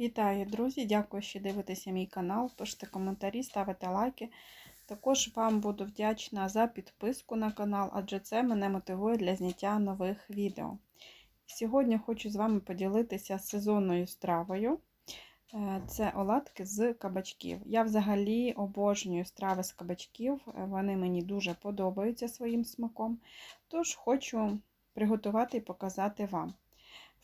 Вітаю, друзі! Дякую, що дивитеся мій канал. Пишите коментарі, ставите лайки. Також вам буду вдячна за підписку на канал, адже це мене мотивує для зняття нових відео. Сьогодні хочу з вами поділитися сезонною стравою. Е, Це оладки з кабачків. Я взагалі обожнюю страви з кабачків, вони мені дуже подобаються своїм смаком. Тож хочу приготувати і показати вам.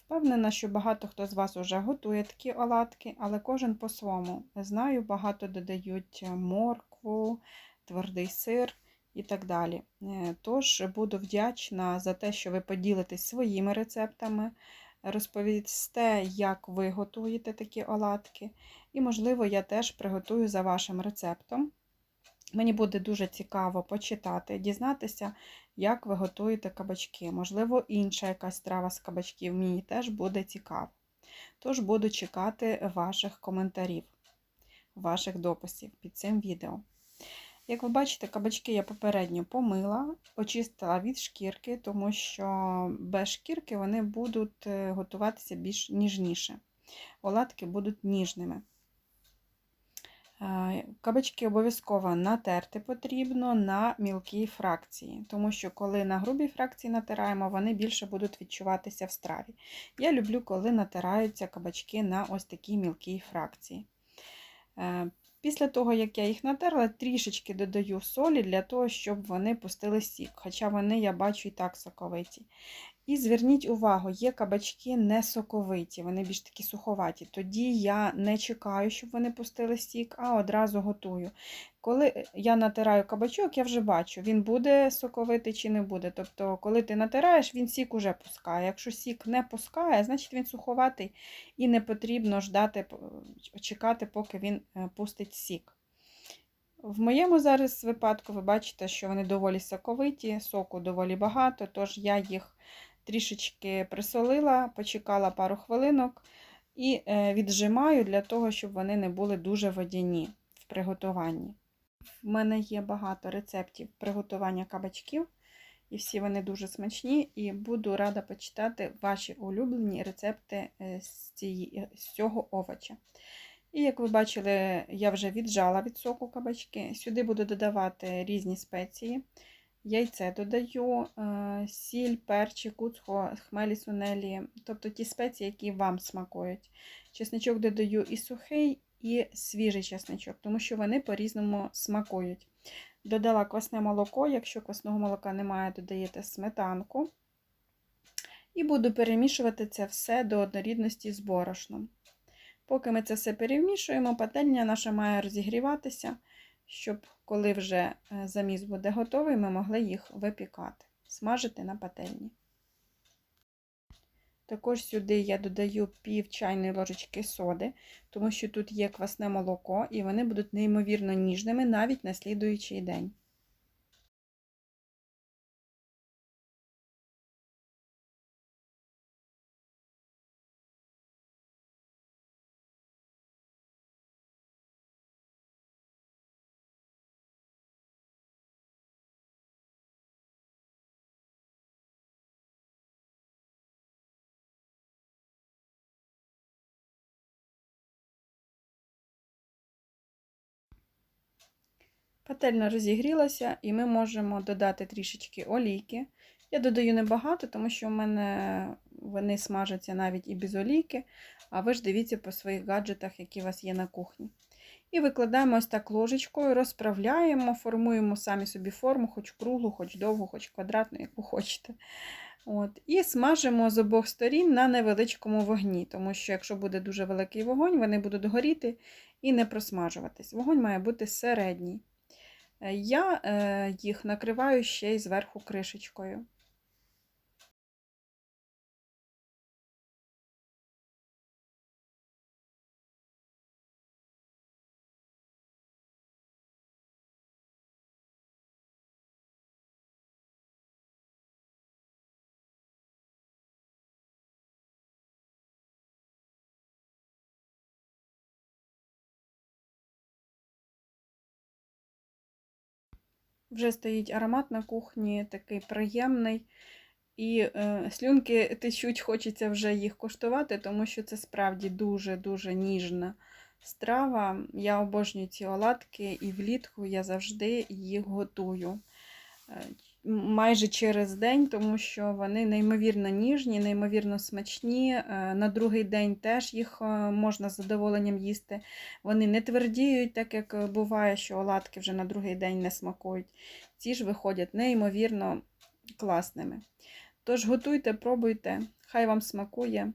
Впевнена, що багато хто з вас вже готує такі оладки, але кожен по-своєму. Знаю, багато додають моркву, твердий сир і так далі. Е, Тож буду вдячна за те, що ви поділитесь своїми рецептами, розповісте, як ви готуєте такі оладки. І, можливо, я теж приготую за вашим рецептом. Мені буде дуже цікаво почитати, дізнатися, як ви готуєте кабачки. Можливо, інша якась страва з кабачків мені теж буде цікаво. Тож буду чекати ваших коментарів, ваших дописів під цим відео. Як ви бачите, кабачки я попередньо помила, очистила від шкірки, тому що без шкірки вони будуть е, готуватися більш ніжніше. Оладки будуть ніжними. Кабачки обов'язково натерти потрібно на мілкій фракції, тому що коли на грубій фракції натираємо, вони більше будуть відчуватися в страві. Я люблю, коли натираються кабачки на ось такій мілкій фракції. Е, після того, як я їх натерла, трішечки додаю солі для того, щоб вони пустили сік, хоча вони, я бачу, і так соковиті. І зверніть увагу, є кабачки не соковиті, вони більш такі суховаті. Тоді я не чекаю, щоб вони пустили сік, а одразу готую. Коли я натираю кабачок, я вже бачу, він буде соковитий чи не буде. Тобто, коли ти натираєш, він сік уже пускає. Якщо сік не пускає, значить він суховатий і не потрібно ждати, чекати, поки він е, пустить сік. В моєму зараз випадку ви бачите, що вони доволі соковиті, соку доволі багато, тож я їх трішечки присолила, почекала пару хвилинок і е, віджимаю для того, щоб вони не були дуже водяні в приготуванні. В мене є багато рецептів приготування кабачків, і всі вони дуже смачні, і буду рада почитати ваші улюблені рецепти е, з, цієї, з цього овоча. І, як ви бачили, я вже віджала від соку кабачки. Сюди буду додавати різні спеції. Яйце додаю, е, сіль, перчик, куцхо, хмелі, сунелі, тобто ті спеції, які вам смакують. Чесничок додаю і сухий, і свіжий чесничок, тому що вони по-різному смакують. Додала квасне молоко, якщо квасного молока немає, додаєте сметанку. І буду перемішувати це все до однорідності з борошном. Поки ми це все перемішуємо, пательня наша має розігріватися щоб коли вже е, заміс буде готовий, ми могли їх випікати, смажити на пательні. Також сюди я додаю пів чайної ложечки соди, тому що тут є квасне молоко, і вони будуть неймовірно ніжними навіть на слідуючий день. Пательня розігрілася, і ми можемо додати трішечки олійки. Я додаю небагато, тому що в мене вони смажаться навіть і без олійки, а ви ж дивіться по своїх гаджетах, які у вас є на кухні. І викладаємо ось так ложечкою, розправляємо, формуємо самі собі форму, хоч круглу, хоч довгу, хоч квадратну, яку хочете. От. І смажимо з обох сторін на невеличкому вогні, тому що, якщо буде дуже великий вогонь, вони будуть горіти і не просмажуватись. Вогонь має бути середній. Е, я е, їх накриваю ще й зверху кришечкою. Вже стоїть аромат на кухні, такий приємний. І е, слюнки течуть, хочеться вже їх коштувати, тому що це справді дуже-дуже ніжна страва. Я обожнюю ці оладки, і влітку я завжди їх готую. Майже через день, тому що вони неймовірно ніжні, неймовірно смачні. Е, На другий день теж їх е, можна з задоволенням їсти. Вони не твердіють, так як е, буває, що оладки вже на другий день не смакують. Ці ж виходять неймовірно класними. Тож готуйте, пробуйте, хай вам смакує.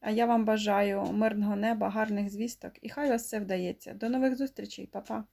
А я вам бажаю мирного неба, гарних звісток і хай вас все вдається. До нових зустрічей, Па-па!